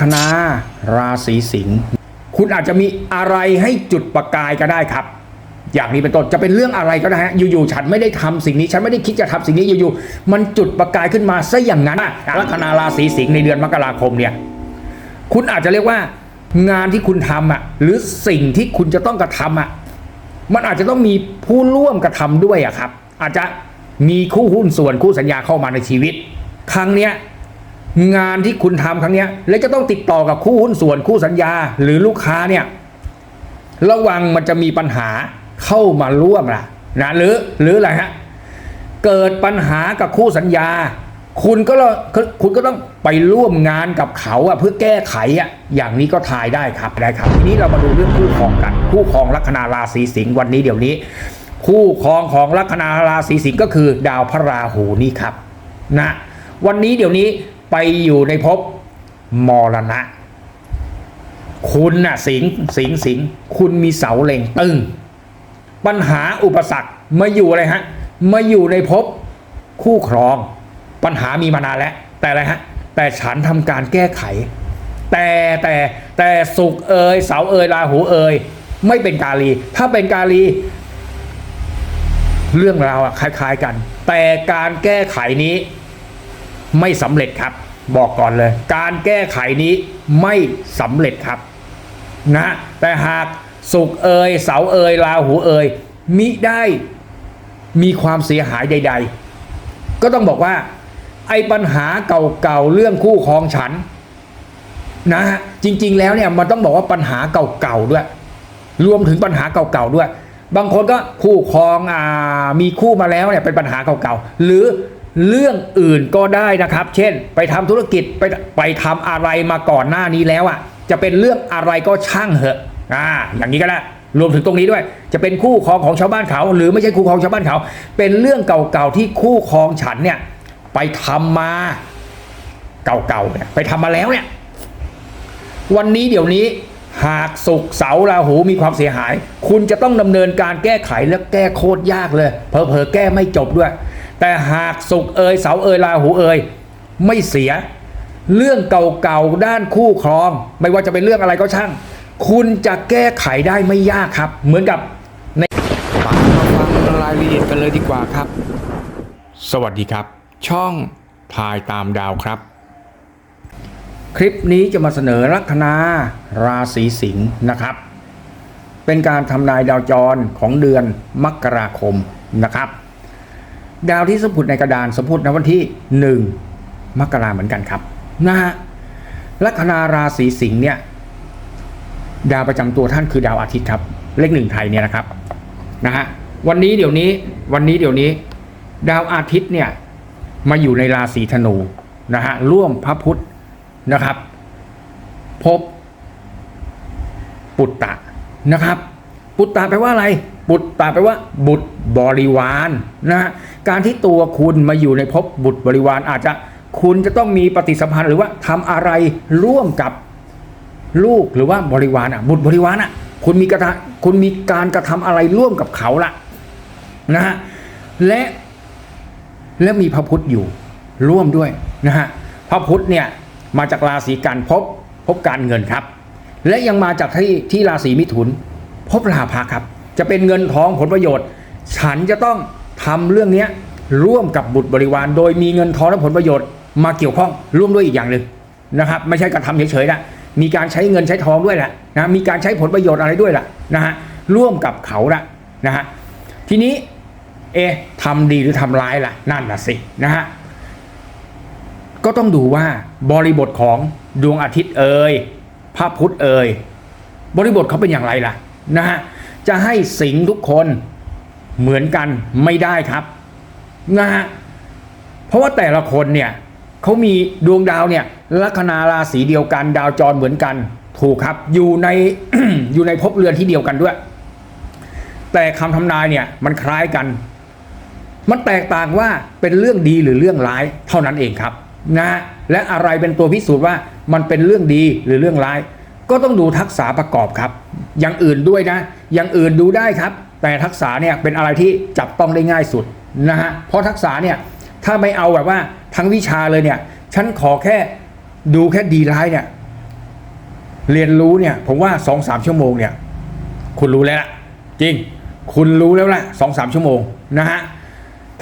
คณาราศีสิงห์คุณอาจจะมีอะไรให้จุดประกายก็ได้ครับ อย่างนี้เป็นต้นจะเป็นเรื่องอะไรก็ได้ฮะอยู่ๆฉันไม่ได้ทำสิ่งนี้ ฉันไม่ได้คิดจะทำสิ่งนี้อยู่ๆมันจุดประกายขึ้นมาซะอย่างนั้นลัคนาราศีสิงห์ในเดือนมกราคมเนี่ยคุณอาจจะเรียกว่างานที่คุณทำอะหรือสิ่งที่คุณจะต้องกระทำอะมันอาจจะต้องมีผู้ร่วมกระทำด้วยอะครับ อาจจะมีคู่หุ้นส่วนคู่สัญญาเข้ามาในชีวิต ครั้งเนี้ย งานที่คุณทำครั้งนี้แล้วจะต้องติดต่อกับคู่หุ้นส่วนคู่สัญญา หรือลูกค้าเนี่ยระวังมันจะมีปัญหาเข้ามาร่วมล่ะนะหรือหรืออะไรฮะเกิดปัญหากับคู่สัญญา คุณก็ละคุณก็ต้องไปร่วมงานกับเขาอะเพื่อแก้ไขอะอย่างนี้ก็ทายได้ครับได้ครับ ทีนี้เรามาดูเรื่องคู่ครองกัน คู่ครองลัคนาราศีสิงห์วันนี้เดี๋ยวนี้ คู่ครองของลัคนาราศีสิงห์ก็คือดาวพระราหูนี่ครับนะวันนี้เดี๋ยวนี้ ไปอยู่ในภพมรณะ คุณน่ะสิงห์สิงห์สิงห์คุณมีเสาเล็งตึง ปัญหาอุปสรรคมาอยู่อะไรฮะมาอยู่ในภพคู่ครอง ปัญหามีมานานแล้ว แต่อะไรฮะแต่ฉันทำการแก้ไข แต่แต่แต่สุขเอยเสาเอยราหูเอยไม่เป็นกาลี ถ้าเป็นกาลี เรื่องราวอะคล้าย ๆกัน แต่การแก้ไขนี้ ไม่สำเร็จครับ บอกก่อนเลย การแก้ไขนี้ไม่สำเร็จครับนะแต่หากสุกเอยเสาเอยราหูเอยมิได้มีความเสียหายใด ๆ ก็ต้องบอกว่า ไอ้ปัญหาเก่าๆเรื่องคู่ครองฉันนะฮะจริง ๆ แล้วเนี่ยมันต้องบอกว่าปัญหาเก่าๆด้วย รวมถึงปัญหาเก่าๆด้วย บางคนก็คู่ครองอ่ามีคู่มาแล้วเนี่ยเป็นปัญหาเก่าๆหรือ เรื่องอื่นก็ได้นะครับ เช่น ไปทำธุรกิจไปไปทำอะไรมาก่อนหน้านี้แล้วอะ จะเป็นเรื่องอะไรก็ช่างเหอะอ่าอย่างนี้ก็ได้รวมถึงตรงนี้ด้วย จะเป็นคู่ครองของชาวบ้านเขา หรือไม่ใช่คู่ครองชาวบ้านเขา เป็นเรื่องเก่าๆที่คู่ครองฉันเนี่ยไปทำมาเก่าๆเนี่ยไปทำมาแล้วเนี่ยวันนี้เดี๋ยวนี้หากสุกร์เสาราหูมีความเสียหาย คุณจะต้องดำเนินการแก้ไขและแก้โคตรยากเลยเพอเพอแก้ไม่จบด้วย แต่หากสุกร์เอยเสาร์เอยราหูเอยไม่เสีย เรื่องเก่าๆด้านคู่ครอง ไม่ว่าจะเป็นเรื่องอะไรก็ช่าง คุณจะแก้ไขได้ไม่ยากครับ เหมือนกับในมาฟังรายละเอียดกันเลยดีกว่าครับ สวัสดีครับ ช่องทายตามดาวครับ คลิปนี้จะมาเสนอลัคนาราศีสิงห์นะครับ เป็นการทำนายดาวจรของเดือนมกราคมนะครับ ดาวที่สมพุดในกระดานสมพุดในวันที่ 1 มกราเหมือนกันครับนะฮะลัคนาราศีสิงห์เนี่ยดาวประจำตัวท่านคือดาวอาทิตย์ครับเลขหนึ่งไทยเนี่ยนะครับนะฮะวันนี้เดี๋ยวนี้วันนี้เดี๋ยวนี้ ดาวอาทิตย์เนี่ยมาอยู่ในราศีธนูนะฮะร่วมพระพุธนะครับ พบปุตตะนะครับ ปุตตะแปลว่าอะไร ปุตตะแปลว่า บุตรบริวารนะฮะ การที่ตัวคุณมาอยู่ในภพบุตรบริวารอาจจะคุณจะต้องมีปฏิสัมพันธ์หรือว่าทำอะไรร่วมกับลูกหรือว่าบริวารอะบุตรบริวารอะคุณมีกระทำคุณมีการกระทำอะไรร่วมกับเขาละนะฮะและและมีพระพุทธอยู่ร่วมด้วยนะฮะพระพุทธเนี่ยมาจากราศีกันพบพบการเงินครับ และยังมาจากที่ที่ราศีมิถุน พบลาภะครับ จะเป็นเงินทองผลประโยชน์ ฉันจะต้อง ทำเรื่องนี้ร่วมกับบุตรบริวาร โดยมีเงินทองและผลประโยชน์มาเกี่ยวข้องร่วมด้วยอีกอย่างหนึ่งนะครับ ไม่ใช่การทำเฉยๆนะมีการใช้เงินใช้ทองด้วยแหละนะมีการใช้ผลประโยชน์อะไรด้วยล่ะนะฮะร่วมกับเขาละนะฮะทีนี้เอ๊ะทำดีหรือทำร้ายล่ะนั่นน่ะสินะฮะก็ต้องดูว่าบริบทของดวงอาทิตย์เอ่ยพระพุธเอ่ยบริบทเขาเป็นอย่างไรล่ะนะฮะจะให้สิงห์ทุกคน เหมือนกันไม่ได้ครับนะฮะเพราะว่าแต่ละคนเนี่ยเขามีดวงดาวเนี่ยลัคนาราศีเดียวกันดาวจรเหมือนกัน ถูกครับอยู่ในอยู่ในภพเรือนที่เดียวกันด้วย แต่คำทำนายเนี่ยมันคล้ายกัน มันแตกต่างว่าเป็นเรื่องดีหรือเรื่องร้ายเท่านั้นเองครับนะฮะและอะไรเป็นตัวพิสูจน์ว่ามันเป็นเรื่องดีหรือเรื่องร้าย ก็ต้องดูทักษะประกอบครับ อย่างอื่นด้วยนะ อย่างอื่นดูได้ครับ แต่ทักษะเนี่ยเป็นอะไรที่จับต้องได้ง่ายสุดนะฮะเพราะทักษะเนี่ยถ้าไม่เอาแบบว่าทั้งวิชาเลยเนี่ยฉันขอแค่ดูแค่ดีร้ายเนี่ยเรียนรู้เนี่ยผมว่าสองสามชั่วโมงเนี่ยคุณรู้แล้วล่ะจริง คุณรู้แล้วล่ะสองสามชั่วโมงนะฮะ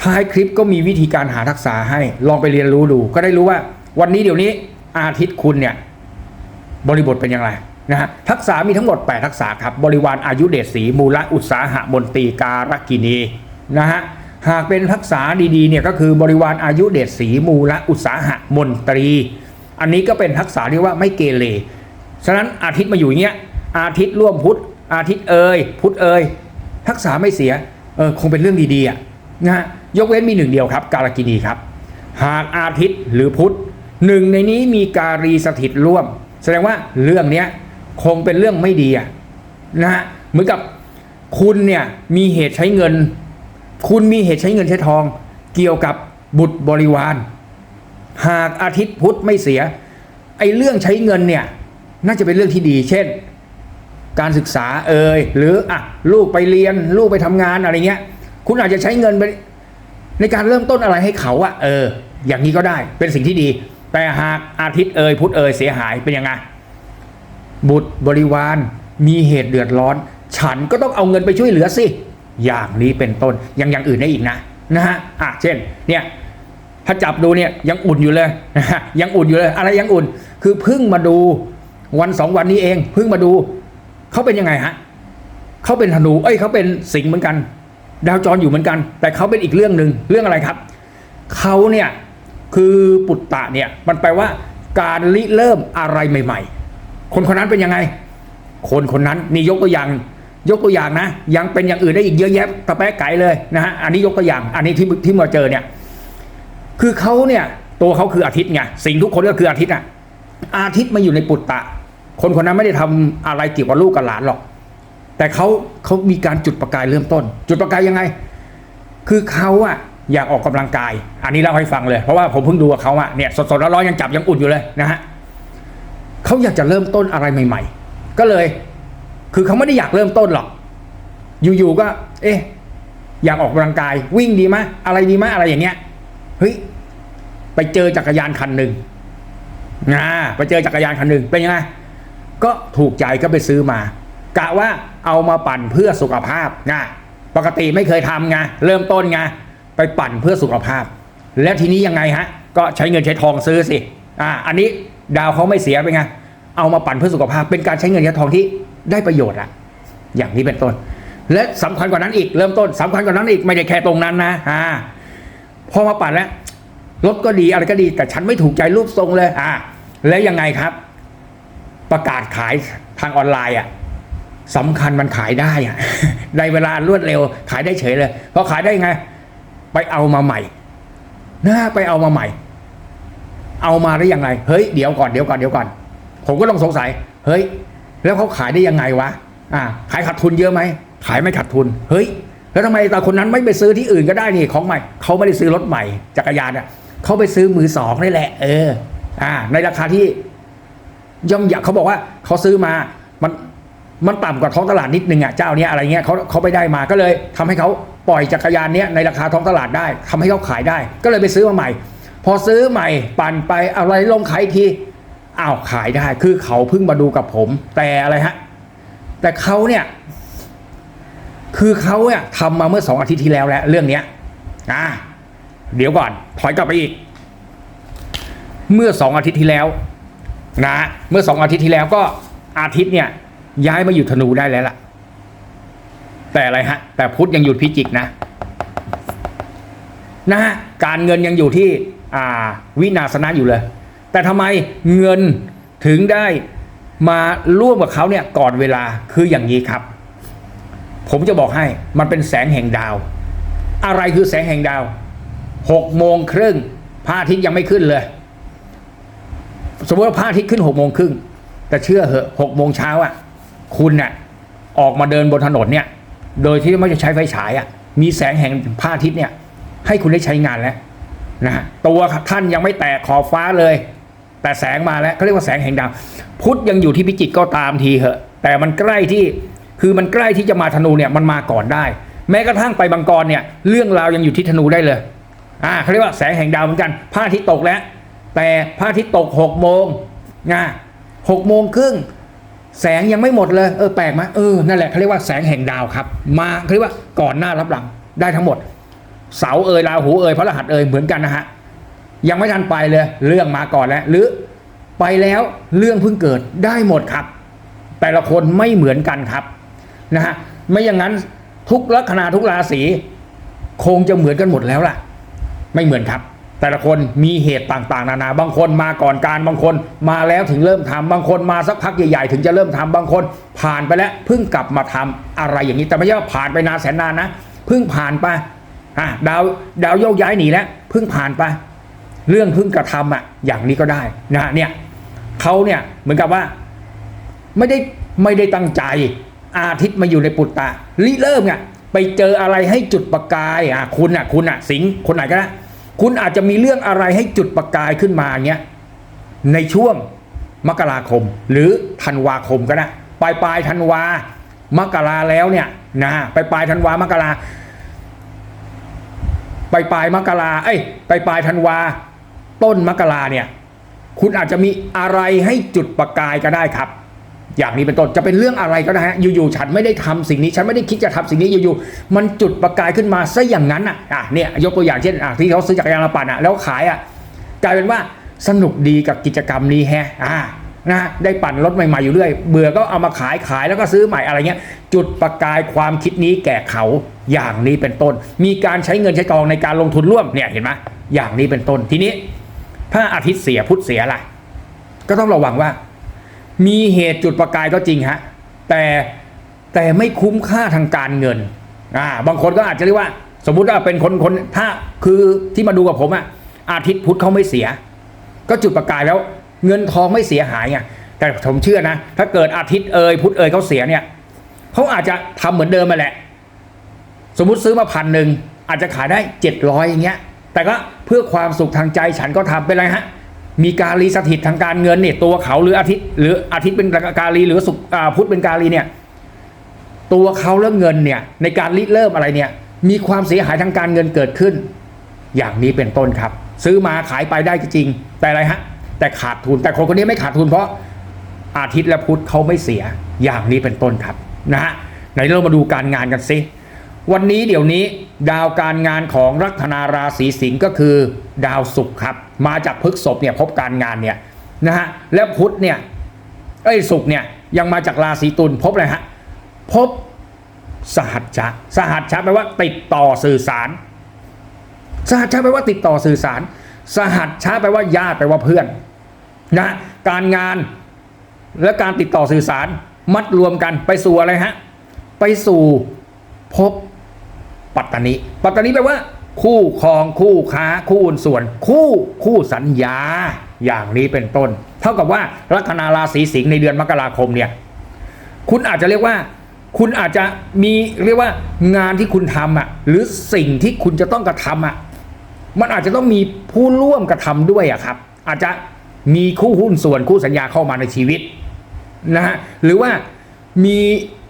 ท้ายคลิปก็มีวิธีการหาทักษะให้ลองไปเรียนรู้ดู ก็ได้รู้ว่าวันนี้เดี๋ยวนี้อาทิตย์คุณเนี่ยบริบทเป็นอย่างไร นะฮะทักษะมีทั้งหมด 8 ทักษะครับบริวารอายุเดชศรีมูลอุตสาหะมนตรีการกินีนะฮะหากเป็นทักษะดีๆเนี่ยก็คือบริวารอายุเดชศรีมูลอุตสาหะมนตรี อันนี้ก็เป็นทักษะเรียกว่าไม่เกเรฉะนั้นอาทิตย์มาอยู่เงี้ยอาทิตย์ร่วมพุธอาทิตย์เอยพุธเอยทักษะไม่เสียเออคงเป็นเรื่องดีๆอะนะฮะยกเว้นมีหนึ่งเดียวครับ การกินีครับ หากอาทิตย์หรือพุธหนึ่งในนี้มีการีสถิตร่วม แสดงว่าเรื่องเนี้ย คงเป็นเรื่องไม่ดีอะนะฮะเหมือนกับคุณเนี่ยมีเหตุใช้เงิน คุณมีเหตุใช้เงินใช้ทอง เกี่ยวกับบุตรบริวาร หากอาทิตย์พุธไม่เสียไอ้เรื่องใช้เงินเนี่ยน่าจะเป็นเรื่องที่ดี เช่น การศึกษาเอ่ยหรืออะลูกไปเรียนลูกไปทำงานอะไรเงี้ย คุณอาจจะใช้เงินไปในการเริ่มต้นอะไรให้เขาอะเออ อย่างนี้ก็ได้เป็นสิ่งที่ดี แต่หากอาทิตย์เอ่ยพุธเอ่ยเสียหายเป็นยังไง บุตรบริวาร มีเหตุเดือดร้อน ฉันก็ต้องเอาเงินไปช่วยเหลือสิ อย่างนี้เป็นต้นยังอย่างอื่นได้อีกนะนะฮะอะเช่นเนี่ยถ้าจับดูเนี่ยยังอุ่นอยู่เลยนะฮะยังอุ่นอยู่เลย อะไรยังอุ่น คือเพิ่งมาดูวันสองวันนี้เองเพิ่งมาดูเขาเป็นยังไงฮะเขาเป็นธนูเอ้ยเขาเป็นสิงห์เหมือนกัน ดาวจรอยู่เหมือนกัน แต่เขาเป็นอีกเรื่องหนึ่งเรื่องอะไรครับเขาเนี่ยคือปุตตะเนี่ยมันแปลว่าการริเริ่มอะไรใหม่ ๆ คนคนนั้นเป็นยังไง คนคนนั้นนี่ยกตัวอย่าง ยกตัวอย่างนะ ยังเป็นอย่างอื่นได้อีกเยอะแยะตะแปะไก่เลยนะฮะอันนี้ยกตัวอย่าง อันนี้ที่ที่มาเจอเนี่ย คือเขาเนี่ย ตัวเขาคืออาทิตย์ไงสิ่งทุกคนก็คืออาทิตย์อะ อาทิตย์มาอยู่ในปุตตะ คนคนนั้นไม่ได้ทำอะไรเกี่ยวกับลูกกับหลานหรอก แต่เขาเขามีการจุดประกายเริ่มต้น จุดประกายยังไง คือเขาอะอยากออกกำลังกาย อันนี้เล่าให้ฟังเลย เพราะว่าผมเพิ่งดูกับเขาอะเนี่ยสดๆร้อนๆยังจับยังอุ่นอยู่เลยนะฮะ เขาอยากจะเริ่มต้นอะไรใหม่ ๆ ก็เลย คือเขาไม่ได้อยากเริ่มต้นหรอก อยู่ๆก็ เอ๊ะ อยากออกกำลังกาย วิ่งดีไหมอะไรดีไหมอะไรอย่างเงี้ยเฮ้ยไปเจอจักรยานคันหนึ่งอ่าไปเจอจักรยานคันหนึ่งเป็นยังไงก็ถูกใจก็ไปซื้อมากะว่าเอามาปั่นเพื่อสุขภาพไงปกติไม่เคยทำไงเริ่มต้นไงไปปั่นเพื่อสุขภาพ แล้วทีนี้ยังไงฮะ ก็ใช้เงินใช้ทองซื้อสิอ่าอันนี้ ดาวเขาไม่เสียเป็นไง เอามาปั่นเพื่อสุขภาพ เป็นการใช้เงินใช้ทองที่ได้ประโยชน์อะอย่างนี้เป็นต้น และสำคัญกว่านั้นอีกเริ่มต้นสำคัญกว่านั้นอีกไม่ได้แค่ตรงนั้นนะอ่าพอมาปั่นแล้วรถก็ดีอะไรก็ดี แต่ฉันไม่ถูกใจรูปทรงเลยอ่าแล้วยังไงครับ ประกาศขายทางออนไลน์อะสำคัญมันขายได้อะในเวลารวดเร็ว ขายได้เฉยเลยพอขายได้ไง ไปเอามาใหม่นะไปเอามาใหม่ เอามาได้ยังไง เฮ้ยเดี๋ยวก่อนเดี๋ยวก่อนเดี๋ยวก่อน ผมก็ต้องสงสัย เฮ้ย แล้วเขาขายได้ยังไงวะ อ่า ขายขาดทุนเยอะไหม ขายไม่ขาดทุน เฮ้ย แล้วทำไมตาคนนั้นไม่ไปซื้อที่อื่นก็ได้นี่ของใหม่ เขาไม่ได้ซื้อรถใหม่จักรยานอะเขาไปซื้อมือสองนี่แหละ เออ อ่า ในราคาที่ย่อมอยากเขาบอกว่าเขาซื้อมา มันมันต่ำกว่าท้องตลาดนิดนึงอะเจ้าเนี้ยอะไรเงี้ยเขาเขาไปได้มาก็เลยทำให้เขาปล่อยจักรยานเนี้ยในราคาท้องตลาดได้ทำให้เขาขายได้ ก็เลยไปซื้อมาใหม่ พอซื้อใหม่ปั่นไปอะไรลงขายทีอ้าวขายได้คือเขาเพิ่งมาดูกับผม แต่อะไรฮะ แต่เขาเนี่ย คือเขาเนี่ยทำมาเมื่อสองอาทิตย์ที่แล้วแล้วเรื่องเนี้ยอ่าเดี๋ยวก่อนถอยกลับไปอีก เมื่อสองอาทิตย์ที่แล้วนะเมื่อสองอาทิตย์ที่แล้วก็อาทิตย์เนี่ย ย้ายมาอยู่ธนูได้แล้วล่ะ แต่อะไรฮะ แต่พุธยังอยู่พิจิกนะนะการเงินยังอยู่ที่ อ่าวินาสนะอยู่เลย แต่ทำไมเงินถึงได้มาร่วมกับเขาเนี่ยก่อนเวลาคืออย่างนี้ครับ ผมจะบอกให้มันเป็นแสงแห่งดาว อะไรคือแสงแห่งดาวหกโมงครึ่งพระอาทิตย์ยังไม่ขึ้นเลย สมมติว่าพระอาทิตย์ขึ้นหกโมงครึ่งแต่เชื่อเหอะหกโมงเช้าอะ คุณน่ะออกมาเดินบนถนนเนี่ย โดยที่ไม่จะใช้ไฟฉายอะ มีแสงแห่งพระอาทิตย์เนี่ย ให้คุณได้ใช้งานแล้ว นะตัวท่านยังไม่แตกขอบฟ้าเลย แต่แสงมาแล้วเขาเรียกว่าแสงแห่งดาวพุธยังอยู่ที่พิจิกก็ตามทีเหอะ แต่มันใกล้ที่คือมันใกล้ที่จะมาธนูเนี่ยมันมาก่อนได้ แม้กระทั่งไปบังกรเนี่ยเรื่องราวยังอยู่ที่ธนูได้เลยอ่าเขาเรียกว่าแสงแห่งดาวเหมือนกันพระอาทิตย์ตกแล้ว แต่พระอาทิตย์ตกหกโมงนะหกโมงครึ่งแสงยังไม่หมดเลยเออแปลกไหมเออนั่นแหละเขาเรียกว่าแสงแห่งดาวครับ มาเขาเรียกว่าก่อนหน้ารับหลังได้ทั้งหมด เสาเอยราหูเอยพระรหัสเอยเหมือนกันนะฮะยังไม่ทันไปเลยเรื่องมาก่อนแล้วหรือไปแล้วเรื่องเพิ่งเกิดได้หมดครับ แต่ละคนไม่เหมือนกันครับนะฮะไม่อย่างนั้นทุกลัคนาทุกราศีคงจะเหมือนกันหมดแล้วล่ะ ไม่เหมือนครับ แต่ละคนมีเหตุต่างๆ นานา บางคนมาก่อนการบางคนมาแล้วถึงเริ่มทำบางคนมาสักพักใหญ่ๆ ถึงจะเริ่มทำบางคน ผ่านไปแล้วเพิ่งกลับมาทำอะไรอย่างนี้แต่ไม่ใช่ว่าผ่านไปนานแสนนานนะเพิ่งผ่านไป อะดาวดาวโยกย้ายหนีแล้วเพิ่งผ่านไป เรื่องเพิ่งกระทำอะ อย่างนี้ก็ได้นะฮะเนี่ยเขาเนี่ยเหมือนกับว่า ไม่ได้ไม่ได้ตั้งใจ อาทิตย์มาอยู่ในปุตตะริเริ่มไงไปเจออะไรให้จุดประกายอะคุณอะคุณอะสิงคนไหนก็ได้คุณอาจจะมีเรื่องอะไรให้จุดประกายขึ้นมาเงี้ยในช่วงมกราคม หรือธันวาคมก็ได้ปลายปลายธันวามกราแล้วเนี่ยนะปลายปลายธันวามกรา ปลายปลายมกราเอ้ยปลายปลายธันวา ต้นมกราเนี่ย คุณอาจจะมีอะไรให้จุดประกายก็ได้ครับ อย่างนี้เป็นต้นจะเป็นเรื่องอะไรก็ได้ฮะอยู่ๆฉันไม่ได้ทำสิ่งนี้ฉันไม่ได้คิดจะทำสิ่งนี้อยู่ๆมันจุดประกายขึ้นมาซะอย่างนั้นอะอะเนี่ยยกตัวอย่างเช่นอะที่เขาซื้อจักรยานมาปั่นอะแล้วขายอะกลายเป็นว่าสนุกดีกับกิจกรรมนี้แฮะอ่า นะได้ปั่นรถใหม่ๆอยู่เรื่อย เบื่อก็เอามาขายขายแล้วก็ซื้อใหม่อะไรเงี้ย จุดประกายความคิดนี้แก่เขาอย่างนี้เป็นต้น มีการใช้เงินใช้ทองในการลงทุนร่วมเนี่ยเห็นไหมอย่างนี้เป็นต้นทีนี้ถ้าอาทิตย์เสียพุธเสียล่ะก็ต้องระวังว่า มีเหตุจุดประกายก็จริงฮะแต่แต่ไม่คุ้มค่าทางการเงินอ่าบางคนก็อาจจะเรียกว่า สมมุติว่าเป็นคนคนถ้าคือที่มาดูกับผมอะอาทิตย์พุธเขาไม่เสีย ก็จุดประกายแล้ว เงินทองไม่เสียหายไงแต่ผมเชื่อนะ ถ้าเกิดอาทิตย์เอยพุธเอยเขาเสียเนี่ยเขาอาจจะทำเหมือนเดิมมาแหละ สมมุติซื้อมาพันหนึ่งอาจจะขายได้เจ็ดร้อยอย่างเงี้ย แต่ก็เพื่อความสุขทางใจฉันก็ทำเป็นไรฮะมีการรีสถิตทางการเงินเนี่ยตัวเขาหรืออาทิตย์ หรืออาทิตย์เป็นการีหรือสุขพุธเป็นการีเนี่ยตัวเขาแล้วเงินเนี่ยในการริเริ่มอะไรเนี่ยมีความเสียหายทางการเงินเกิดขึ้น อย่างนี้เป็นต้นครับ ซื้อมาขายไปได้จริง แต่อะไรฮะ แต่ขาดทุน แต่คนคนนี้ไม่ขาดทุนเพราะอาทิตย์และพุธเขาไม่เสียอย่างนี้เป็นต้นครับนะฮะไหนเรามาดูการงานกันซิวันนี้เดี๋ยวนี้ดาวการงานของลัคนาราศีสิงห์ก็คือ ดาวศุกร์ครับ มาจากพฤกษภเนี่ยพบการงานเนี่ยนะฮะแล้วพุธเนี่ยเอ้ศุกร์เนี่ยยังมาจากราศีตุลพบอะไรฮะพบสหัชชะสหัชชะแปลว่าติดต่อสื่อสาร สหัชชะแปลว่าติดต่อสื่อสาร สหัชชะแปลว่าญาติแปลว่าเพื่อน นะการงานและการติดต่อสื่อสารมัดรวมกันไปสู่อะไรฮะ ไปสู่พบปัตตานีปัตตานีแปลว่า คู่ครองคู่ค้าคู่อุนส่วน คู่คู่สัญญาอย่างนี้เป็นต้น เท่ากับว่าลัคนาราศีสิงห์ในเดือนมกราคมเนี่ยคุณอาจจะเรียกว่า คุณอาจจะมีเรียกว่างานที่คุณทำอะหรือสิ่งที่คุณจะต้องกระทำอะมันอาจจะต้องมีผู้ร่วมกระทำด้วยอะครับ อาจจะ มีคู่หุ้นส่วนคู่สัญญาเข้ามาในชีวิตนะฮะหรือว่ามี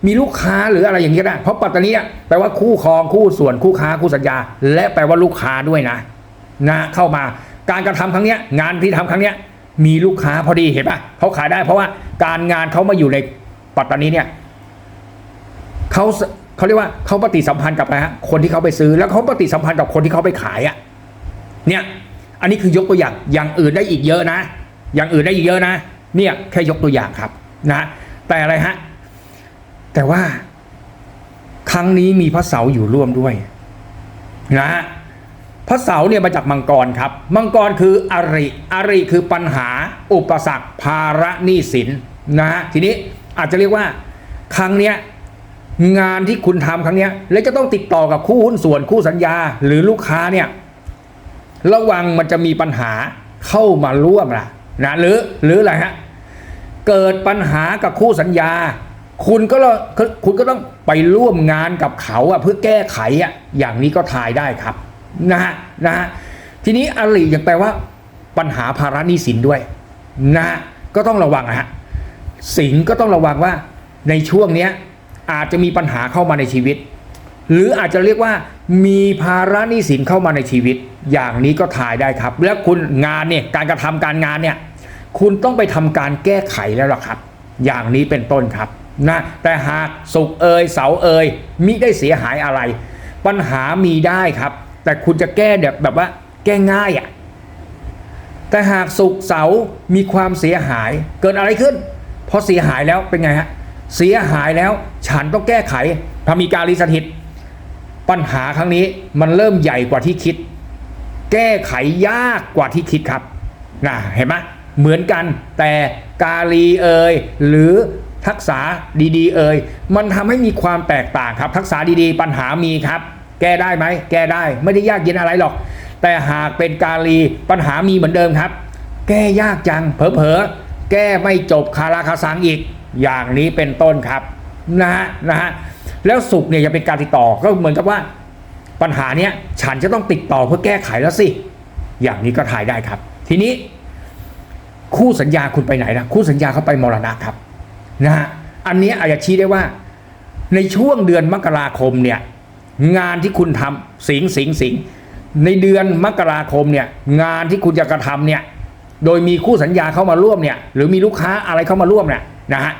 มีลูกค้าหรืออะไรอย่างนี้ก็ได้เพราะปัตตานีแปลว่าคู่ครองคู่ส่วนคู่ค้าคู่สัญญา และแปลว่าลูกค้าด้วยนะนะเข้ามาการกระทำครั้งเนี้ยงานที่ทำครั้งเนี้ยมีลูกค้าพอดีเห็นปะเขาขายได้เพราะว่าการงานเขามาอยู่ในปัตตานีเนี่ยเขาเขาเรียกว่าเขาปฏิสัมพันธ์กับอะไรฮะคนที่เขาไปซื้อแล้วเขาปฏิสัมพันธ์กับคนที่เขาไปขายอะเนี่ยอันนี้คือยกตัวอย่างอย่างอื่นได้อีกเยอะนะ อย่างอื่นได้อีกเยอะนะ เนี่ยแค่ยกตัวอย่างครับนะแต่อะไรฮะ แต่ว่า ครั้งนี้มีพระเสาอยู่ร่วมด้วยนะฮะพระเสาเนี่ยมาจากมังกรครับ มังกรคืออริ อริคือปัญหา อุปสรรคภาระหนี้สินนะฮะทีนี้อาจจะเรียกว่า ครั้งเนี้ยงานที่คุณทำครั้งเนี้ย แล้วจะต้องติดต่อกับคู่หุ้นส่วนคู่สัญญา หรือลูกค้าเนี่ย ระวังมันจะมีปัญหาเข้ามาร่วมล่ะ นะหรือหรืออะไรฮะเกิดปัญหากับคู่สัญญา คุณก็ละคุณก็ต้องไปร่วมงานกับเขาอะเพื่อแก้ไขอะอย่างนี้ก็ทายได้ครับนะฮะนะฮะทีนี้อริยังแปลว่า ปัญหาภาระหนี้สินด้วยนะฮะก็ต้องระวังอะฮะสิงก็ต้องระวังว่าในช่วงเนี้ยอาจจะมีปัญหาเข้ามาในชีวิต หรืออาจจะเรียกว่ามีภาระหนี้สินเข้ามาในชีวิต อย่างนี้ก็ทายได้ครับ แล้วคุณงานเนี่ยการกระทำการงานเนี่ย คุณต้องไปทำการแก้ไขแล้วล่ะครับ อย่างนี้เป็นต้นครับนะแต่หากสุกเอยเสาเอยมิได้เสียหายอะไร ปัญหามีได้ครับ แต่คุณจะแก้แบบแบบว่า แก้ง่ายอะ่ะแต่หากสุกเสามีความเสียหายเกิดอะไรขึ้นพอเสียหายแล้วเป็นไงฮะเสียหายแล้วฉันต้องแก้ไขพระมีการลิสถิต ปัญหาครั้งนี้มันเริ่มใหญ่กว่าที่คิด แก้ไขยากกว่าที่คิดครับนะเห็นไหม เหมือนกัน แต่กาลีเอยหรือทักษะดีๆ เอยมันทำให้มีความแตกต่างครับ ทักษะดีๆ ปัญหามีครับ แก้ได้ไหม แก้ได้ไม่ได้ยากเย็นอะไรหรอก แต่หากเป็นกาลีปัญหามีเหมือนเดิมครับ แก้ยากจังเผลอๆแก้ไม่จบคาราคาซังอีก อย่างนี้เป็นต้นครับนะฮะนะฮะแล้วสุขเนี่ยจะเป็นการติดต่อก็เหมือนกับว่า ปัญหาเนี้ยฉันจะต้องติดต่อเพื่อแก้ไขแล้วสิ อย่างนี้ก็ถ่ายได้ครับ ทีนี้ คู่สัญญาคุณไปไหนนะคู่สัญญาเขาไปมรณะครับนะฮะอันนี้อาจจะชี้ได้ว่า ในช่วงเดือนมกราคมเนี่ยงานที่คุณทำสิงสิงสิงในเดือนมกราคมเนี่ยงานที่คุณจะกระทำเนี่ยโดยมีคู่สัญญาเข้ามาร่วมเนี่ยหรือมีลูกค้าอะไรเข้ามาร่วมเนี่ยนะฮะ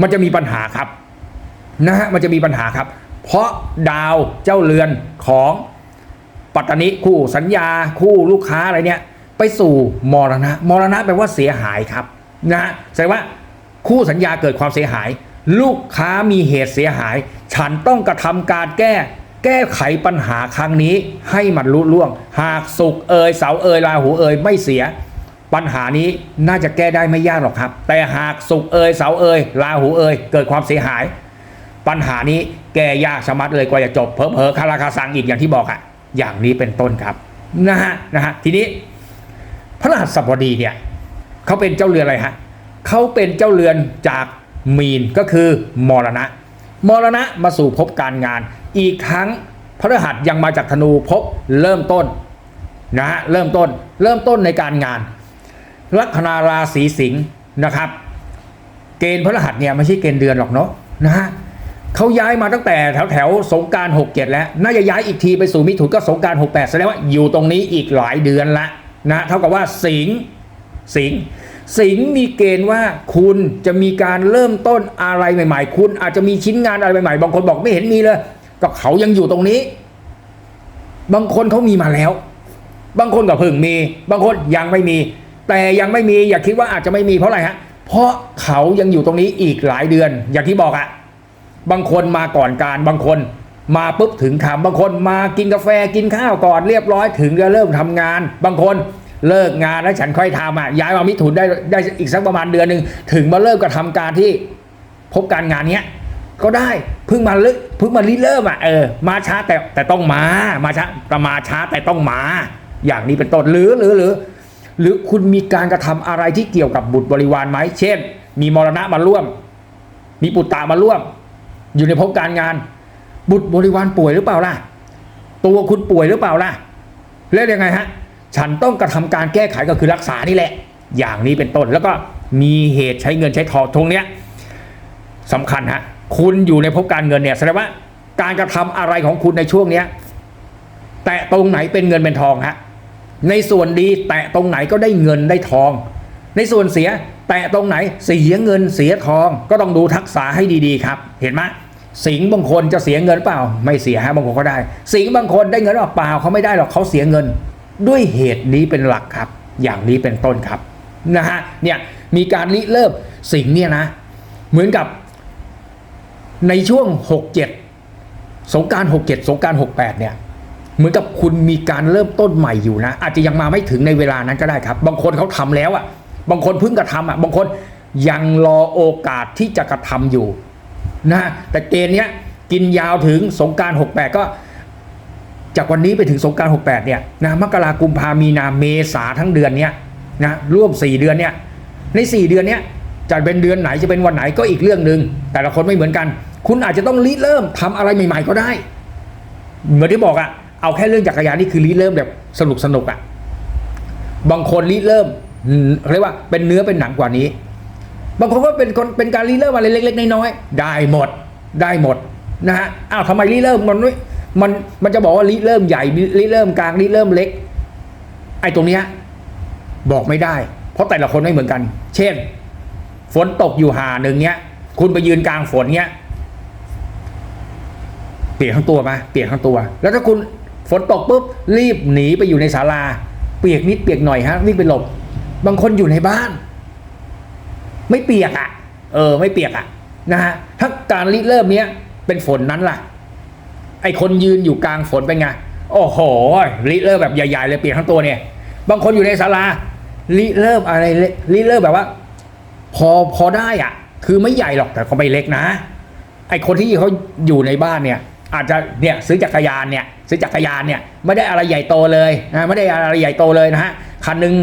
มันจะมีปัญหาครับนะฮะมันจะมีปัญหาครับ เพราะดาวเจ้าเรือนของปัตตานิคู่สัญญาคู่ลูกค้าอะไรเนี่ย ไปสู่มรณะ มรณะแปลว่าเสียหายครับนะแสดงว่าคู่สัญญาเกิดความเสียหาย ลูกค้ามีเหตุเสียหาย ฉันต้องกระทำการแก้ แก้ไขปัญหาครั้งนี้ให้มันลุล่วง หากสุกเอยเสาเอยราหูเอยไม่เสีย ปัญหานี้น่าจะแก้ได้ไม่ยากหรอกครับ แต่หากสุกเอยเสาเอยราหูเอยเกิดความเสียหาย ปัญหานี้แก้ยากชะมัดเลยกว่าจะจบเพอเพอคาราคาซังอีกอย่างที่บอกอะอย่างนี้เป็นต้นครับนะฮะนะฮะทีนี้ พระรหัสบดีเนี่ยเขาเป็นเจ้าเรือนอะไรฮะเขาเป็นเจ้าเรือนจากมีนก็คือมรณะ มรณะมาสู่ภพการงาน อีกทั้งพระรหัสยังมาจากธนูภพเริ่มต้นนะฮะเริ่มต้นเริ่มต้นในการงาน ลัคนาราศีสิงห์นะครับ เกณฑ์พระรหัสเนี่ยไม่ใช่เกณฑ์เดือนหรอกเนาะนะฮะเขาย้ายมาตั้งแต่แถวแถวสงกราร6 7แล้ว น่าจะย้ายอีกทีไปสู่มิถุนก็สงการาร6 8แสดงว่าอยู่ตรงนี้อีกหลายเดือนละ นะเท่ากับว่าสิงสิงสิงมีเกณฑ์ว่าคุณจะมีการเริ่มต้นอะไรใหม่ ๆ คุณอาจจะมีชิ้นงานอะไรใหม่ๆ บางคนบอกไม่เห็นมีเลยก็เขายังอยู่ตรงนี้ บางคนเขามีมาแล้ว บางคนก็เพิ่งมี บางคนยังไม่มี แต่ยังไม่มีอย่าคิดว่าอาจจะไม่มีเพราะอะไรฮะ เพราะเขายังอยู่ตรงนี้อีกหลายเดือน อย่างที่บอกอะบางคนมาก่อนการบางคน มาปุ๊บถึงคำบางคนมากินกาแฟกินข้าวก่อนเรียบร้อยถึงจะเริ่มทำงาน บางคนเลิกงานแล้วฉันค่อยทำอะย้ายมามิถุนได้ได้อีกสักประมาณเดือนหนึ่งถึงมาเริ่มกระทำการที่พบการงานเนี้ยก็ได้เพิ่งมาเลิกเพิ่งมาริเริ่มอะเออมาช้าแต่แต่ต้องมามาช้าแต่มาช้าแต่ต้องมา อย่างนี้เป็นต้นหรือหรือหรือหรือคุณมีการกระทำอะไรที่เกี่ยวกับบุตรบริวารไหมเช่น มีมรณะมาร่วม มีปุตตามาร่วม อยู่ในภพการงาน บุตรบริวารป่วยหรือเปล่าล่ะ ตัวคุณป่วยหรือเปล่าล่ะ แล้วยังไงฮะ ฉันต้องกระทำการแก้ไขก็คือรักษานี่แหละ อย่างนี้เป็นต้น แล้วก็มีเหตุใช้เงินใช้ทองตรงเนี้ยสำคัญฮะ คุณอยู่ในภพการเงินเนี่ยแสดงว่าการกระทำอะไรของคุณในช่วงเนี้ย แตะตรงไหนเป็นเงินเป็นทองฮะ ในส่วนดีแตะตรงไหนก็ได้เงินได้ทอง ในส่วนเสียแตะตรงไหนเสียเงินเสียทองก็ต้องดูทักษะให้ดีๆ ครับ เห็นไหม สิงบางคนจะเสียเงินเปล่า ไม่เสียฮะบางคนก็ได้ สิงบางคนได้เงินหรอเปล่าเขาไม่ได้หรอกเขาเสียเงิน ด้วยเหตุนี้เป็นหลักครับ อย่างนี้เป็นต้นครับนะฮะเนี่ยมีการริเริ่มสิงเนี่ยนะ เหมือนกับในช่วง 67 สงกราร67 สงกราร68 เนี่ย เหมือนกับคุณมีการเริ่มต้นใหม่อยู่นะ อาจจะยังมาไม่ถึงในเวลานั้นก็ได้ครับ บางคนเขาทำแล้วอะ บางคนเพิ่งกระทำอะ บางคนยังรอโอกาสที่จะกระทำอยู่ นะแต่เกณฑ์เนี้ยกินยาวถึงสงกราร68 ก็ จากวันนี้ไปถึงสงกราร68 เนี่ยนะมกรากุมภามีนาเมษาทั้งเดือนเนี้ยนะร่วม 4 เดือนเนี่ยใน 4 เดือนเนี้ยจะเป็นเดือนไหนจะเป็นวันไหนก็อีกเรื่องหนึ่งแต่ละคนไม่เหมือนกัน คุณอาจจะต้องริเริ่มทำอะไรใหม่ ๆ ก็ได้ เหมือนที่บอกอะเอาแค่เรื่องจักรยานนี่คือริเริ่มแบบสนุกสนุกอะบางคนริเริ่มเรียกว่าเป็นเนื้อเป็นหนังกว่านี้ บางคนก็เป็นคนเป็นการริเริ่มอะไรเล็ก ๆ น้อยๆได้หมดได้หมดนะฮะอ้าวทำไมริเริ่มมันไม่มันมันจะบอกว่าริเริ่มใหญ่ริเริ่มกลางริเริ่มเล็ก ไอ้ตรงเนี้ยบอกไม่ได้ เพราะแต่ละคนไม่เหมือนกัน เช่น ฝนตกอยู่หาหนึ่งเนี้ย คุณไปยืนกลางฝนเนี้ยเปียกทั้งตัวไหมเปียกทั้งตัว แล้วถ้าคุณฝนตกปุ๊บรีบหนีไปอยู่ในศาลา เปียกนิดเปียกหน่อยฮะวิ่งไปหลบ บางคนอยู่ในบ้าน ไม่เปียกอะ เออ ไม่เปียกอะนะฮะถ้าการริเริ่มเนี้ยเป็นฝนนั้นล่ะ ไอคนยืนอยู่กลางฝนเป็นไงโอ้โหริเริ่มแบบใหญ่ๆเลยเปียกทั้งตัวเนี่ย บางคนอยู่ในศาลาริเริ่มอะไรริเริ่มแบบว่า พอพอได้อะ คือไม่ใหญ่หรอกแต่ก็ไม่เล็กนะ ไอคนที่เขาอยู่ในบ้านเนี่ย อาจจะเนี่ยซื้อจักรยานเนี่ย ซื้อจักรยานเนี่ยไม่ได้อะไรใหญ่โตเลยนะไม่ได้อะไรใหญ่โตเลยนะฮะคันหนึ่ง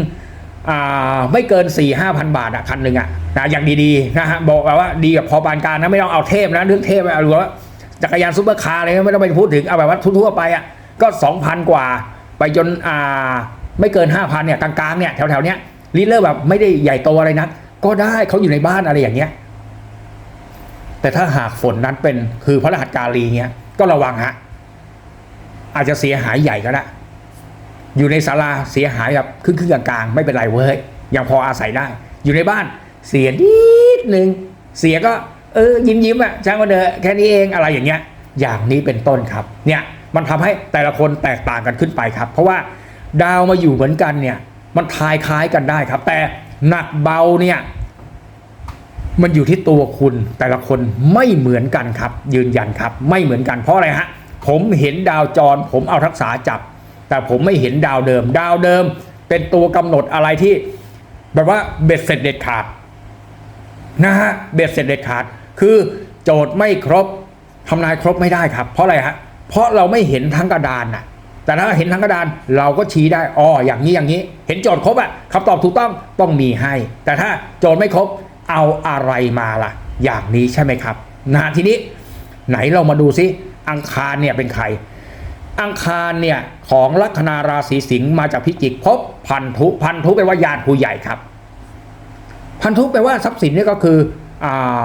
ไม่เกิน4ี่ห้าพันบาทอะคันหนึ่งอะนะอย่างดีๆนะฮะบอกแบบว่าดีกับพอปานกลารนะไม่ต้องเอาเทพนะเรื่องเทพเอาหรือว่าจักรยานซุปเปอร์คาร์อะไรไม่ต้องไปพูดถึงเอาแบบว่าทั่วๆไปอะก็ 2,000 กว่า ไปจนอ่าไม่เกิน 5,000เนี่ยกลางๆเนี่ยแถวๆเนี้ยลีเลอร์แบบไม่ได้ใหญ่โตอะไรนักก็ได้เขาอยู่ในบ้านอะไรอย่างเงี้ยแต่ถ้าหากฝนนั้นเป็นคือพระรหัสกาลีเงี้ยก็ระวังฮะอาจจะเสียหายใหญ่ก็ได้ อยู่ในศาลาเสียหายแบบครึ่งๆกลางๆไม่เป็นไรเว้ยยังพออาศัยได้ อยู่ในบ้านเสียนิดนึงเสียก็เออยิ้มยิ้มๆอะช่างก็เดอะแค่นี้เองอะไรอย่างเงี้ย อย่างนี้เป็นต้นครับเนี่ยมันทำให้แต่ละคนแตกต่างกันขึ้นไปครับ เพราะว่าดาวมาอยู่เหมือนกันเนี่ยมันทายคล้ายกันได้ครับ แต่หนักเบาเนี่ยมันอยู่ที่ตัวคุณแต่ละคนไม่เหมือนกันครับ ยืนยันครับ ไม่เหมือนกันเพราะอะไรฮะผมเห็นดาวจร ผมเอาทักษะจับ แต่ผมไม่เห็นดาวเดิม ดาวเดิม เป็นตัวกำหนดอะไรที่แบบว่าเบ็ดเสร็จเด็ดขาดนะฮะเบ็ดเสร็จเด็ดขาด คือโจทย์ไม่ครบทำนายครบไม่ได้ครับ เพราะอะไรฮะเพราะเราไม่เห็นทั้งกระดานน่ะ แต่ถ้าเห็นทั้งกระดานเราก็ชี้ได้อ๋ออย่างนี้อย่างนี้ เห็นโจทย์ครบอะคำตอบถูกต้องต้องมีให้ แต่ถ้าโจทย์ไม่ครบเอาอะไรมาล่ะ อย่างนี้ใช่ไหมครับนะทีนี้ไหนเรามาดูซิอังคารเนี่ยเป็นใคร อังคารเนี่ยของลัคนาราศีสิงห์มาจากพิจิกพบพันธุพันธุแปลว่าญาติผู้ใหญ่ครับ พันธุแปลว่าทรัพย์สินนี่ก็คืออา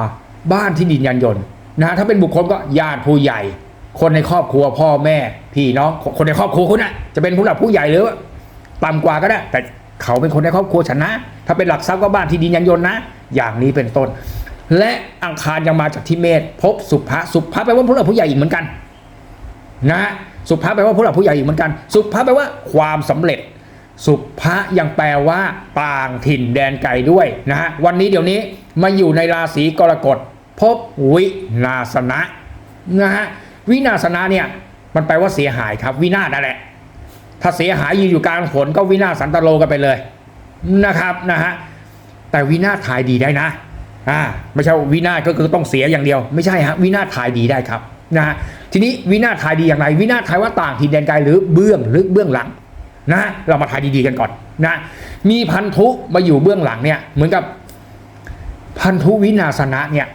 บ้านที่ดินยันยนต์นะถ้าเป็นบุคคลก็ญาติผู้ใหญ่ คนในครอบครัวพ่อแม่พี่น้องคนในครอบครัวคุณนะจะเป็นผู้หลักผู้ใหญ่หรือว่าต่ำกว่าก็ได้ แต่เขาเป็นคนในครอบครัวฉันนะ ถ้าเป็นหลักทรัพย์ก็บ้านที่ดินยันยนต์นะ อย่างนี้เป็นต้น และอังคารยังมาจากที่เมษพบสุภะสุภะแปลว่าผู้หลักผู้ใหญ่อีกเหมือนกัน นะ สุภาแปลว่าผู้หลักผู้ใหญ่อีกเหมือนกัน สุภาแปลว่าความสำเร็จ สุภะยังแปลว่าต่างถิ่นแดนไกลด้วยนะฮะวันนี้เดี๋ยวนี้มาอยู่ในราศีกรกฎพบวินาศนะนะฮะวินาศนะเนี่ยมันแปลว่าเสียหายครับ วินาศนั่นแหละ ถ้าเสียหายอยืนอยู่กลางฝนก็วินาศสันตโลกันไปเลยนะครับนะฮะแต่วินาศทายดีได้นะอ่าไม่ใช่วินาศก็คือต้องเสียอย่างเดียว ไม่ใช่ฮะวินาศทายดีได้ครับนะฮะ ทีนี้วินาศทายดีอย่างไร วินาศทายว่าต่างถิ่นแดนไกลหรือเบื้องลึกเบื้องหลังนะเรามาทายดีๆกันก่อนนะมีพันธุมาอยู่เบื้องหลังเนี่ยเหมือนกับพันธุวินาศนะเนี่ย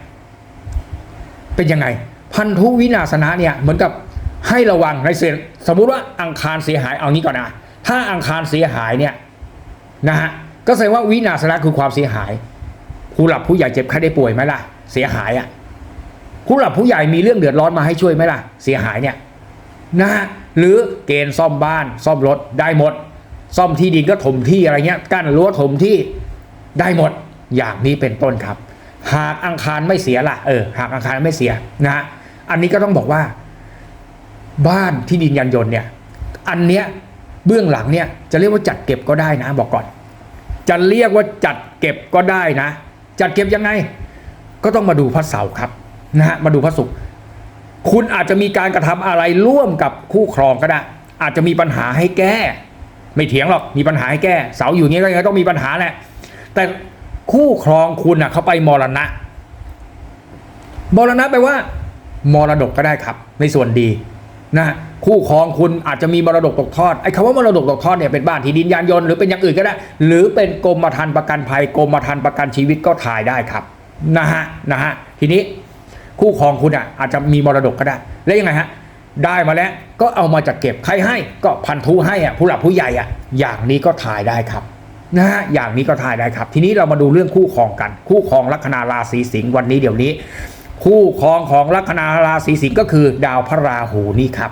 เป็นยังไง พันธุวินาศนะเนี่ยเหมือนกับให้ระวังในเสียสมมุติว่าอังคารเสียหายเอางี้ก่อนนะถ้าอังคารเสียหายเนี่ยนะฮะก็แสดงว่าวินาศนะคือความเสียหายผู้หลับผู้ใหญ่เจ็บไข้ได้ป่วยไหมล่ะเสียหายอะ ผู้หลับผู้ใหญ่มีเรื่องเดือดร้อนมาให้ช่วยไหมล่ะ เสียหายเนี่ยนะหรือเกณฑ์ซ่อมบ้าน ซ่อมรถได้หมด ซ่อมที่ดินก็ถมที่อะไรเงี้ยกั้นรั้วถมที่ได้หมดอย่างนี้เป็นต้นครับ หากอังคารไม่เสียล่ะเออหากอังคารไม่เสียนะอันนี้ก็ต้องบอกว่า บ้านที่ดินยันยนต์เนี่ย อันเนี้ยเบื้องหลังเนี่ยจะเรียกว่าจัดเก็บก็ได้นะบอกก่อน จะเรียกว่าจัดเก็บก็ได้นะ จัดเก็บยังไง ก็ต้องมาดูพระเสาร์ครับ นะฮะมาดูพระศุกร์คุณอาจจะมีการกระทำอะไรร่วมกับคู่ครองก็ได้ อาจจะมีปัญหาให้แก้ ไม่เถียงหรอกมีปัญหาให้แก้ เสาอยู่อย่างนี้ก็ยังไงต้องมีปัญหาแหละแต่คู่ครองคุณอะเขาไปมรณะมรณะแปลว่ามรดกก็ได้ครับ ในส่วนดีนะคู่ครองคุณอาจจะมีมรดกตกทอดไอ้คำว่ามรดกตกทอดเนี่ยเป็นบ้านที่ดินยานยนต์หรือเป็นอย่างอื่นก็ได้ หรือเป็นกรมธรรม์ประกันภัยกรมธรรม์ประกันชีวิตก็ถ่ายได้ครับนะฮะนะฮะทีนี้ คู่ครองคุณอะอาจจะมีมรดกก็ได้ แล้วยังไงฮะได้มาแล้วก็เอามาจัดเก็บใครให้ก็พันธุให้อะผู้หลักผู้ใหญ่อะอย่างนี้ก็ถ่ายได้ครับนะฮะอย่างนี้ก็ถ่ายได้ครับ ทีนี้เรามาดูเรื่องคู่ครองกัน คู่ครองลัคนาราศีสิงห์วันนี้เดี๋ยวนี้ คู่ครองของลัคนาราศีสิงห์ก็คือดาวพระราหูนี่ครับ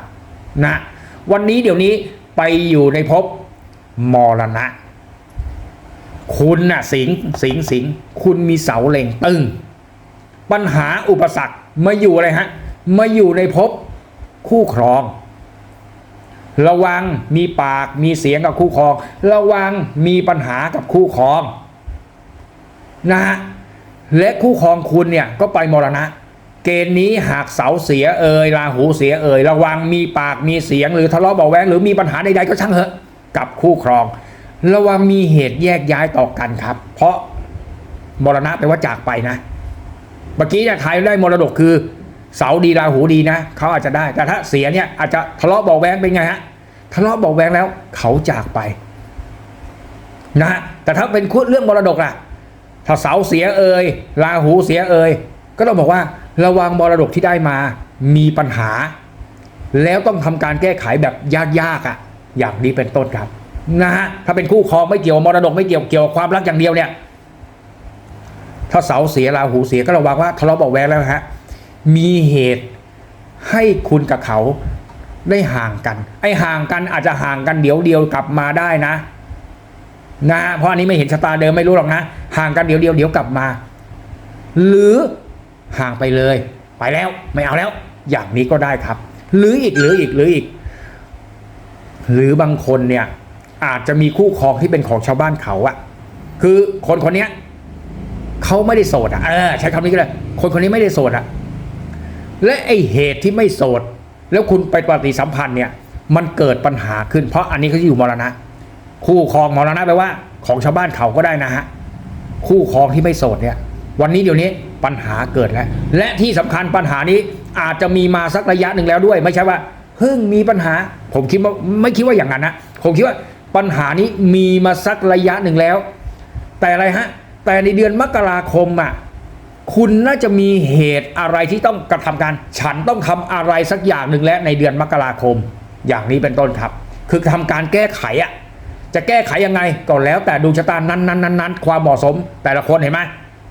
นะวันนี้เดี๋ยวนี้ไปอยู่ในภพมรณะ คุณน่ะสิงสิงสิงคุณมีเสาเล็งตึง ปัญหาอุปสรรคมาอยู่อะไรฮะมาอยู่ในภพคู่ครอง ระวังมีปากมีเสียงกับคู่ครอง ระวังมีปัญหากับคู่ครองนะฮะและคู่ครองคุณเนี่ยก็ไปมรณะ เกณฑ์นี้หากเสาเสียเอ่ยราหูเสียเอ่ยระวังมีปากมีเสียงหรือทะเลาะเบาะแวงหรือมีปัญหาใดๆก็ช่างเถอะกับคู่ครอง ระวังมีเหตุแยกย้ายต่อกันครับ เพราะมรณะแปลว่าจากไปนะ เมื่อกี้เนี่ยใครได้มรดกคือ เสาดีราหูดีนะเขาอาจจะได้ แต่ถ้าเสียเนี่ยอาจจะทะเลาะเบาะแวงเป็นไงฮะทะเลาะเบาะแวงแล้วเขาจากไปนะฮะแต่ถ้าเป็นคุณเรื่องมรดกล่ะ ถ้าเสาเสียเอ่ยราหูเสียเอ่ยก็ต้องบอกว่าระวังมรดกที่ได้มามีปัญหา แล้วต้องทำการแก้ไขแบบยากๆอะ อย่างนี้เป็นต้นครับนะฮะถ้าเป็นคู่ครองไม่เกี่ยวมรดกไม่เกี่ยวเกี่ยวความรักอย่างเดียวเนี่ย ถ้าเสาเสียราหูเสียก็ระวังว่าทะเลาะเบาะแวงแล้วฮะมีเหตุให้คุณกับเขาได้ห่างกัน ไอ้ห่างกันอาจจะห่างกันเดี๋ยวเดียวกลับมาได้นะ นะเพราะอันนี้ไม่เห็นชะตาเดิมไม่รู้หรอกนะ ห่างกันเดี๋ยวเดียวเดี๋ยวกลับมา หรือห่างไปเลย ไปแล้วไม่เอาแล้ว อย่างนี้ก็ได้ครับ หรืออีกหรืออีกหรืออีก หรือบางคนเนี่ยอาจจะมีคู่ครองที่เป็นของชาวบ้านเขาอะคือคนคนนี้ เขาไม่ได้โสดอะเออใช้คำนี้ก็เลยคนคนนี้ไม่ได้โสดอะและไอเหตุที่ไม่โสด แล้วคุณไปปฏิสัมพันธ์เนี่ยมันเกิดปัญหาขึ้น เพราะอันนี้เขาจะอยู่มรณะ คู่ครองมรณะแปลว่า ของชาวบ้านเขาก็ได้นะฮะคู่ครองที่ไม่โสดเนี่ย วันนี้เดี๋ยวนี้ปัญหาเกิดแล้ว และที่สำคัญปัญหานี้อาจจะมีมาสักระยะหนึ่งแล้วด้วย ไม่ใช่ว่าเพิ่งมีปัญหา ผมคิดว่าไม่คิดว่าอย่างนั้นนะผมคิดว่าปัญหานี้มีมาสักระยะหนึ่งแล้ว แต่อะไรฮะ แต่ในเดือนมกราคมอะคุณน่าจะมีเหตุอะไรที่ต้องกระทำการ ฉันต้องทำอะไรสักอย่างหนึ่งแล้วในเดือนมกราคม อย่างนี้เป็นต้นครับ คือทำการแก้ไขอะจะแก้ไขยังไงก็แล้วแต่ดวงชะตานั้นนั้นนั้นความเหมาะสม แต่ละคนเห็นไหม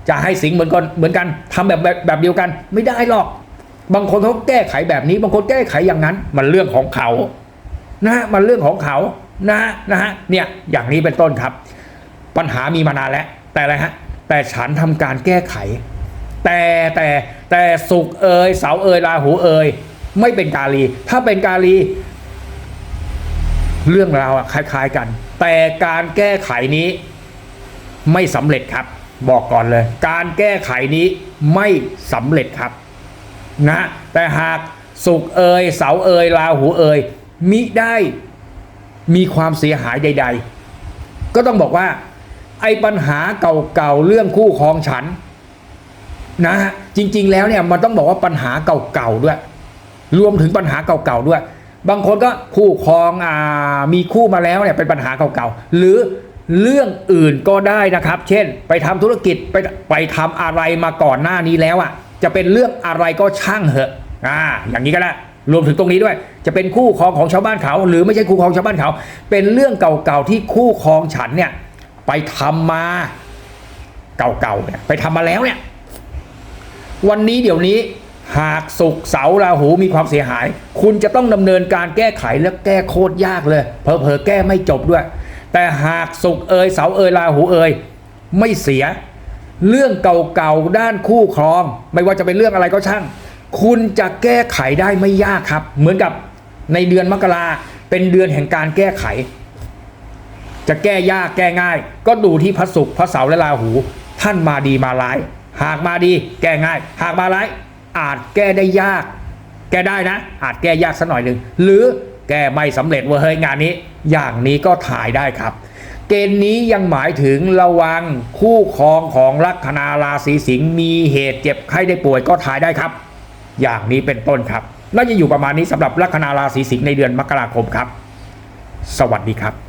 จะให้สิงเหมือนกันเหมือนกันทำแบบแบบแบบเดียวกันไม่ได้หรอก บางคนเขาแก้ไขแบบนี้ บางคนแก้ไขอย่างนั้น มันเรื่องของเขานะฮะมันเรื่องของเขานะฮะนะฮะเนี่ยอย่างนี้เป็นต้นครับ ปัญหามีมานานแล้ว แต่อะไรฮะแต่ฉันทำการแก้ไข แต่แต่แต่สุกร์เอยเสาเอยราหูเอยไม่เป็นกาลี ถ้าเป็นกาลี เรื่องราวอะคล้าย ๆกัน แต่การแก้ไขนี้ไม่สำเร็จครับ บอกก่อนเลย การแก้ไขนี้ไม่สำเร็จครับนะแต่หากสุกร์เอยเสาเอยราหูเอยมิได้มีความเสียหายใด ๆ ก็ต้องบอกว่า ไอ้ปัญหาเก่าๆเรื่องคู่ครองฉันนะฮะจริง ๆ แล้วเนี่ยมันต้องบอกว่าปัญหาเก่าๆด้วย รวมถึงปัญหาเก่าๆด้วย บางคนก็คู่ครองอ่ามีคู่มาแล้วเนี่ยเป็นปัญหาเก่าๆหรือเรื่องอื่นก็ได้นะครับ เช่น ไปทำธุรกิจไปไปทำอะไรมาก่อนหน้านี้แล้วอะ จะเป็นเรื่องอะไรก็ช่างเหอะอ่าอย่างนี้ก็ได้รวมถึงตรงนี้ด้วย จะเป็นคู่ครองของชาวบ้านเขา หรือไม่ใช่คู่ครองชาวบ้านเขา เป็นเรื่องเก่าๆที่คู่ครองฉันเนี่ย ไปทำมาเก่าๆเนี่ยไปทำมาแล้วเนี่ยวันนี้เดี๋ยวนี้หากสุกร์เสาร์ราหูมีความเสียหาย คุณจะต้องดำเนินการแก้ไขและแก้โคตรยากเลยเผลอแก้ไม่จบด้วย แต่หากสุกร์เอยเสาร์เอยราหูเอยไม่เสีย เรื่องเก่าๆด้านคู่ครอง ไม่ว่าจะเป็นเรื่องอะไรก็ช่าง คุณจะแก้ไขได้ไม่ยากครับ เหมือนกับในเดือนมกราเป็นเดือนแห่งการแก้ไข จะแก้ยากแก้ง่าย ก็ดูที่พระศุกร์พระเสาร์และราหู ท่านมาดีมาร้าย หากมาดีแก้ง่าย หากมาร้าย อาจแก้ได้ยาก แก้ได้นะ อาจแก้ยากสักหน่อยหนึ่งหรือแก้ไม่สำเร็จเว่าเฮ้ยงานนี้ อย่างนี้ก็ถ่ายได้ครับ เกณฑ์นี้ยังหมายถึงระวังคู่ครองของลัคนาราศีสิงห์มีเหตุเจ็บไข้ได้ป่วยก็ถ่ายได้ครับ อย่างนี้เป็นต้นครับน่าจะอยู่ประมาณนี้สำหรับลัคนาราศีสิงห์ในเดือนมกราคมครับ สวัสดีครับ